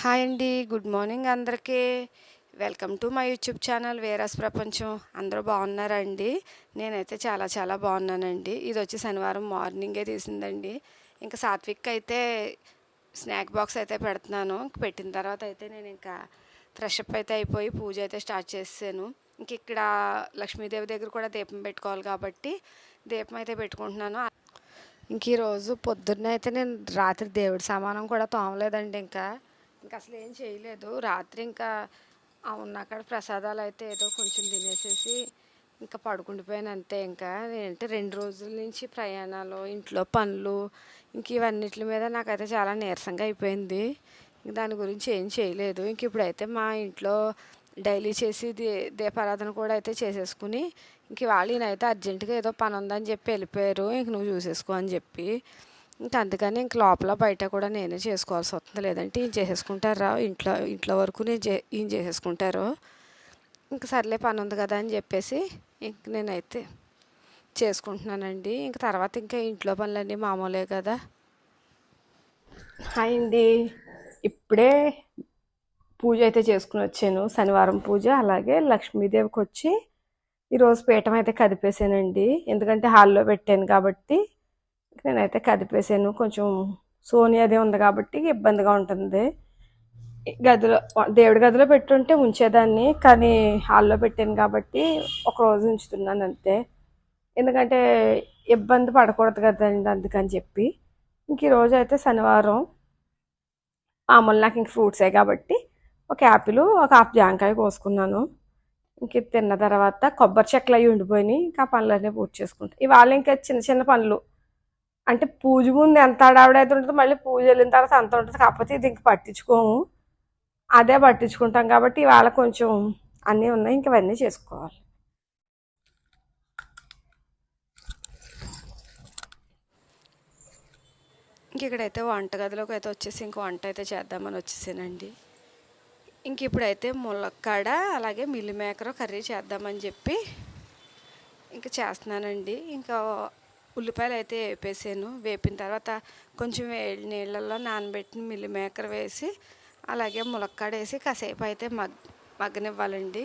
Hi అండి good morning అందరికీ. Welcome to my YouTube channel వేరస్ ప్రపంచం. అందరూ బాగున్నారా అండి నేనైతే చాలా చాలా బాగున్నానండి. ఇది వచ్చి శనివారం మార్నింగే తీసిందండి. ఇంకా సాత్విక్ అయితే స్నాక్ బాక్స్ అయితే పెడుతున్నాను. ఇంక పెట్టిన తర్వాత అయితే నేను ఇంకా ఫ్రెష్ అప్ అయితే అయిపోయి పూజ అయితే స్టార్ట్ చేసాను ఇంక ఇక్కడ లక్ష్మీదేవి దగ్గర కూడా దీపం పెట్టుకోవాలి కాబట్టి దీపం అయితే పెట్టుకుంటున్నాను. ఇంక ఈరోజు పొద్దున్న అయితే నేను రాత్రి దేవుడి సామానం కూడా తోమలేదండి ఇంకా. ఇంకా అసలు ఏం చేయలేదు. రాత్రి ఇంకా ఉన్న అక్కడ ప్రసాదాలు అయితే ఏదో కొంచెం తినేసేసి ఇంకా పడుకుండిపోయాను అంతే ఇంకా. నేనంటే రెండు రోజుల నుంచి ప్రయాణాలు ఇంట్లో పనులు ఇంక ఇవన్నిటి మీద నాకైతే చాలా నీరసంగా అయిపోయింది. ఇంక దాని గురించి ఏం చేయలేదు. ఇంక ఇప్పుడైతే మా ఇంట్లో డైలీ చేసి దీ దీపారాధన కూడా అయితే చేసేసుకుని ఇంక వాళ్ళు ఈయనైతే అర్జెంటుగా ఏదో పని ఉందని చెప్పి వెళ్ళిపోయారు. ఇంక నువ్వు చూసేసుకో అని చెప్పి. ఇంకా అందుకని ఇంక లోపల బయట కూడా నేనే చేసుకోవాల్సి వస్తుంది. లేదంటే ఈయన చేసేసుకుంటారా? ఇంట్లో ఇంట్లో వరకు నేను చే ఈయన చేసేసుకుంటారు. ఇంక సర్లే పని ఉంది కదా అని చెప్పేసి ఇంక నేనైతే చేసుకుంటున్నానండి. ఇంక తర్వాత ఇంకా ఇంట్లో పనులన్నీ మామూలే కదా. హాయ్ అండి. ఇప్పుడే పూజ అయితే చేసుకుని వచ్చాను. శనివారం పూజ అలాగే లక్ష్మీదేవికి వచ్చి ఈరోజు పీఠం అయితే కదిపేసానండి ఎందుకంటే హాల్లో పెట్టాను కాబట్టి నేనైతే కదిపేసాను. కొంచెం సోనీ అది ఉంది కాబట్టి ఇబ్బందిగా ఉంటుంది. గదిలో దేవుడి గదిలో పెట్టుంటే ఉంచేదాన్ని కానీ హాల్లో పెట్టాను కాబట్టి ఒకరోజు ఉంచుతున్నాను అంతే. ఎందుకంటే ఇబ్బంది పడకూడదు కదండి అందుకని చెప్పి. ఇంక ఈరోజు అయితే శనివారం. మామూలు నాకు ఇంక ఫ్రూట్సే కాబట్టి ఒక యాపిల్ ఒక హాఫ్ జాంకాయ కోసుకున్నాను. ఇంక తిన్న తర్వాత కొబ్బరి చెక్కలు అవి ఉండిపోయినాయి. ఇంకా ఆ పనులన్నీ పూర్తి చేసుకుంటాను ఇవాళ ఇంకా చిన్న చిన్న పనులు. అంటే పూజ ముందు ఎంత ఆడావిడైతే ఉంటుందో మళ్ళీ పూజ వెళ్ళిన తర్వాత అంత ఉంటుంది. కాకపోతే ఇది ఇంక పట్టించుకోము. అదే పట్టించుకుంటాం కాబట్టి ఇవాళ కొంచెం అన్నీ ఉన్నాయి. ఇంక అవన్నీ చేసుకోవాలి. ఇంక ఇక్కడైతే వంటగదిలోకి అయితే వచ్చేసి ఇంక వంట అయితే చేద్దామని వచ్చేసానండి. ఇంక ఇప్పుడైతే ములక్కాడ అలాగే మిల్లి మేకర కర్రీ చేద్దామని చెప్పి ఇంకా చేస్తున్నానండి. ఇంకా ఉల్లిపాయలు అయితే వేపేసాను. వేపిన తర్వాత కొంచెం వేడి నీళ్ళల్లో నానబెట్టిన మిల్లి మేకర్ వేసి అలాగే ములక్కాడ వేసి కాసేపు అయితే మగ్ మగ్గనివ్వాలండి.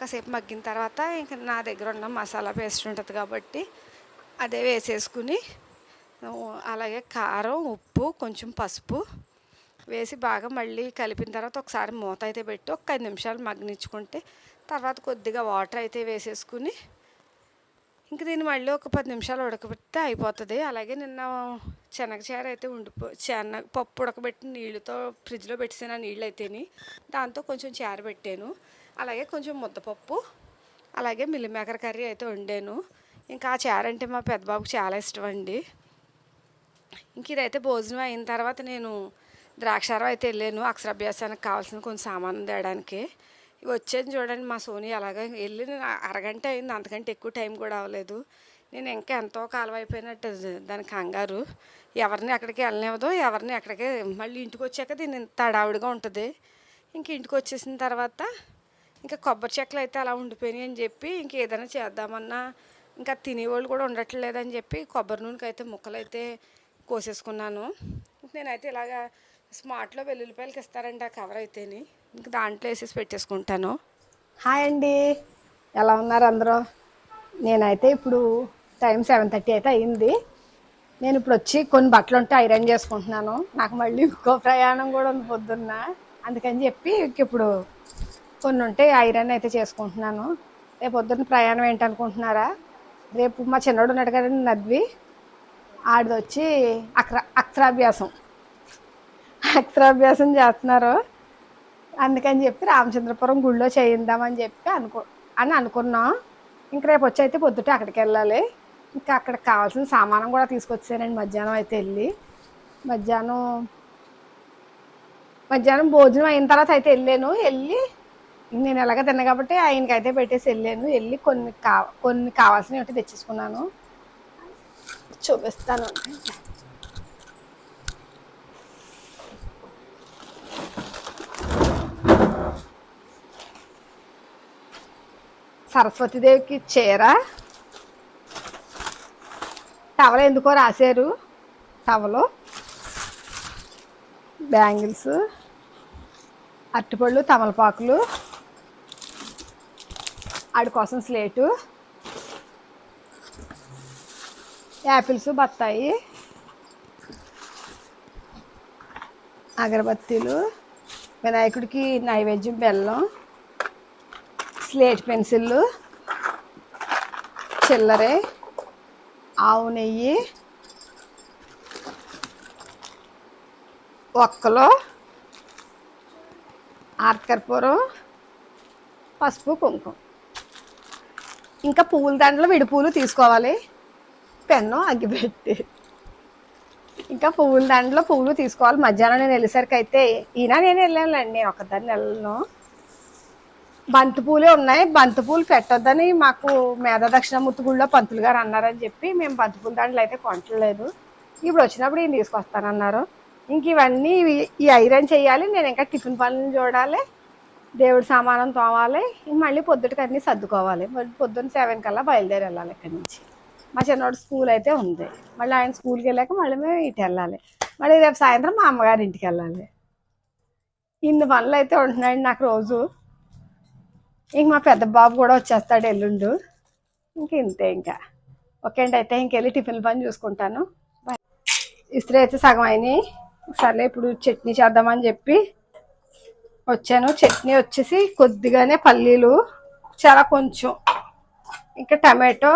కాసేపు మగ్గిన తర్వాత ఇంకా నా దగ్గర ఉన్న మసాలా పేస్ట్ ఉంటుంది కాబట్టి అదే వేసేసుకుని అలాగే కారం ఉప్పు కొంచెం పసుపు వేసి బాగా మళ్ళీ కలిపిన తర్వాత ఒకసారి మూత అయితే పెట్టి ఒక ఐదు నిమిషాలు మగ్గనిచ్చుకుంటే తర్వాత కొద్దిగా వాటర్ అయితే వేసేసుకుని ఇంక దీన్ని మళ్ళీ ఒక పది నిమిషాలు ఉడకబెడితే అయిపోతుంది. అలాగే నిన్న శనగచారు అయితే ఉండిపో శనగ పప్పు ఉడకబెట్టి నీళ్ళతో ఫ్రిడ్జ్లో పెట్టేసిన నీళ్ళు అయితేని దాంతో కొంచెం చారు పెట్టాను. అలాగే కొంచెం ముద్దపప్పు అలాగే మిల్లిమేకర కర్రీ అయితే వండాను. ఇంకా ఆ చారు అంటే మా పెద్దబాబుకి చాలా ఇష్టం అండి. ఇంక ఇదైతే భోజనం అయిన తర్వాత నేను ద్రాక్షారం అయితే వెళ్ళాను. అక్షరాభ్యాసానికి కావాల్సిన కొన్ని సామాను తేయడానికి వచ్చేది చూడండి మా సోని అలాగే వెళ్ళి నేను అరగంట అయింది అంతకంటే ఎక్కువ టైం కూడా అవ్వలేదు. నేను ఇంకా ఎంతో కాలం అయిపోయినట్టు దాని కంగారు. ఎవరిని ఎక్కడికి వెళ్ళనివ్వదు ఎవరిని ఎక్కడికి మళ్ళీ ఇంటికి వచ్చాక దీన్ని ఇంత ఉంటుంది. ఇంక ఇంటికి వచ్చేసిన తర్వాత ఇంకా కొబ్బరి చెక్కలు అయితే అలా ఉండిపోయినాయి అని చెప్పి ఇంక ఏదైనా చేద్దామన్నా ఇంకా తినేవాళ్ళు కూడా ఉండట్లేదని చెప్పి కొబ్బరి నూనెకి అయితే ముక్కలు అయితే కోసేసుకున్నాను. నేనైతే ఇలాగా స్మార్ట్లో వెల్లుల్లిపాయలకి ఇస్తారండి ఆ కవర్ అయితేని. ఇంక దాంట్లో వేసేసి పెట్టేసుకుంటాను. హాయ్ అండి. ఎలా ఉన్నారు అందరూ? నేనైతే ఇప్పుడు టైం సెవెన్ థర్టీ అయితే అయింది. నేను ఇప్పుడు వచ్చి కొన్ని బట్టలు ఉంటే ఐరన్ చేసుకుంటున్నాను. నాకు మళ్ళీ ఇంకో ప్రయాణం కూడా ఉంది పొద్దున్న. అందుకని చెప్పి ఇప్పుడు కొన్ని ఉంటే ఐరన్ అయితే చేసుకుంటున్నాను. రేపు పొద్దున్న ప్రయాణం ఏంటనుకుంటున్నారా? రేపు మా చిన్నోడు ఉన్నాడు కదండి నద్వి. ఆడిది వచ్చి అక్ర అక్షరాభ్యాసం అక్షరాభ్యాసం చేస్తున్నారు. అందుకని చెప్పి రామచంద్రపురం గుళ్ళో చేయిందామని చెప్పి అనుకో అని అనుకున్నాం. ఇంక రేపు వచ్చి అయితే పొద్దుట అక్కడికి వెళ్ళాలి. ఇంకా అక్కడికి కావాల్సిన సామానం కూడా తీసుకొచ్చానండి మధ్యాహ్నం అయితే వెళ్ళి. మధ్యాహ్నం మధ్యాహ్నం భోజనం అయిన తర్వాత అయితే వెళ్ళాను. వెళ్ళి నేను ఎలాగ తిన్నా కాబట్టి ఆయనకి అయితే పెట్టేసి వెళ్ళాను. వెళ్ళి కొన్ని కా కొన్ని కావాల్సినవి ఒకటి తెచ్చేసుకున్నాను. చూపిస్తాను. సరస్వతీదేవికి చీర. టవల్ ఎందుకో రాశారు. టవలు. బ్యాంగిల్స్. అరటిపళ్ళు తమలపాకులు. ఆడి కోసం స్లేటు. యాపిల్స్ బత్తాయి. అగరబత్తీలు. వినాయకుడికి నైవేద్యం బెల్లం. స్లేట్ పెన్సిళ్ళు చిల్లరే ఆవు నెయ్యి ఒక్కలు ఆర్కర్పూరం పసుపు కుంకుమ. ఇంకా పువ్వుల దండలు విడి పువ్వులు తీసుకోవాలి. పెన్ను అగ్గిపెట్టి. ఇంకా పువ్వుల దాంట్లో పువ్వులు తీసుకోవాలి. మధ్యాహ్నం నేను వెళ్ళేసరికి అయితే ఈయన నేను వెళ్ళానులేండి నేను ఒకదాన్ని వెళ్ళను. బంతిపూలే ఉన్నాయి. బంతిపూలు పెట్టొద్దని మాకు మేధా దక్షిణమూర్తి గుడిలో పంతులు గారు అన్నారని చెప్పి మేము బంతిపూల దాంట్లో అయితే కొనట్లేదు. ఇప్పుడు వచ్చినప్పుడు ఈయన తీసుకొస్తానన్నారు. ఇంక ఇవన్నీ ఈ ఐరన్ చేయాలి నేను ఇంకా టిఫిన్ పనులు చూడాలి దేవుడి సామానం తోమాలి ఇంక మళ్ళీ పొద్దుటికి అన్నీ సర్దుకోవాలి. మళ్ళీ పొద్దున్న సెవెన్ కల్లా బయలుదేరి వెళ్ళాలి ఇక్కడి నుంచి. మా చిన్నోడు స్కూల్ అయితే ఉంది. మళ్ళీ ఆయన స్కూల్కి వెళ్ళాక మళ్ళీ మేము ఇటు వెళ్ళాలి. మళ్ళీ రేపు సాయంత్రం మా అమ్మగారి ఇంటికి వెళ్ళాలి. ఇన్ని పనులు అయితే ఉంటున్నాయండి నాకు రోజు. ఇంక మా పెద్ద బాబు కూడా వచ్చేస్తాడు ఎల్లుండు. ఇంక ఇంతే ఇంకా. ఓకే అండి అయితే ఇంకెళ్ళి టిఫిన్ పని చూసుకుంటాను. ఇస్త్రీ అయితే సగం అయినాయి. సర్లే ఇప్పుడు చట్నీ చేద్దామని చెప్పి వచ్చాను. చట్నీ వచ్చేసి కొద్దిగానే పల్లీలు చాలా కొంచెం. ఇంకా టమాటో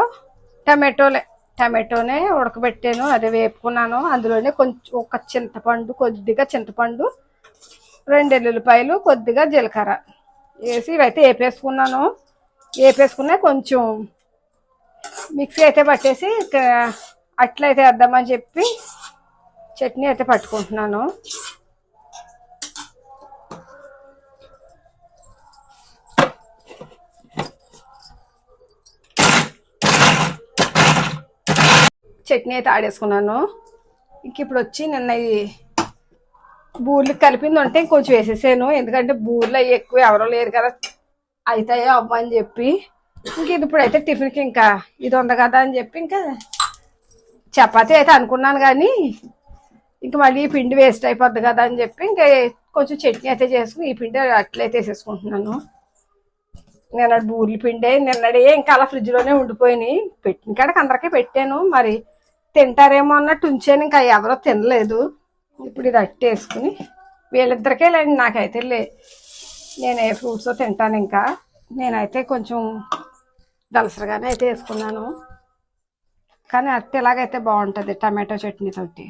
టమాటోలే టమాటోనే ఉడకబెట్టాను అదే వేపుకున్నాను. అందులోనే కొంచెం ఒక చింతపండు కొద్దిగా చింతపండు రెండు ఎల్లుల్లిపాయలు కొద్దిగా జీలకర్ర. వేసి ఇవైతే వేపేసుకున్నాను. వేపేసుకున్నా కొంచెం మిక్సీ అయితే పట్టేసి అట్లయితే వేద్దామని చెప్పి చట్నీ అయితే పట్టుకుంటున్నాను. చట్నీ అయితే ఆడేసుకున్నాను. ఇంక ఇప్పుడు వచ్చి నిన్న ఇది బూర్లు కలిపింది ఉంటే ఇంకొంచెం వేసేసాను. ఎందుకంటే బూర్లు అవి ఎక్కువ ఎవరో లేరు కదా. అవుతాయో అవ్వ అని చెప్పి. ఇంక ఇది ఇప్పుడైతే టిఫిన్కి ఇంకా ఇది ఉంది కదా అని చెప్పి ఇంకా చపాతీ అయితే అనుకున్నాను కానీ ఇంక మళ్ళీ ఈ పిండి వేస్ట్ అయిపోద్ది కదా అని చెప్పి ఇంకా కొంచెం చట్నీ అయితే చేసుకుని ఈ పిండి అట్లయితే వేసేసుకుంటున్నాను. నిన్నటి బూర్లు పిండే నిన్నడే ఇంకా అలా ఫ్రిడ్జ్లోనే ఉండిపోయినాయి. పెట్టిన కాడకి అందరికీ పెట్టాను. మరి తింటారేమో అన్నట్టు ఉంచాను. ఇంకా ఎవరో తినలేదు. ఇప్పుడు ఇది అట్టేసుకుని వీళ్ళిద్దరికే లేండి నాకైతే లే నేను ఏ ఫ్రూట్స్ తింటాను ఇంకా. నేనైతే కొంచెం దలసరగానే అయితే వేసుకున్నాను. కానీ అట్టి ఎలాగైతే బాగుంటుంది టమాటో చట్నీ తోటి.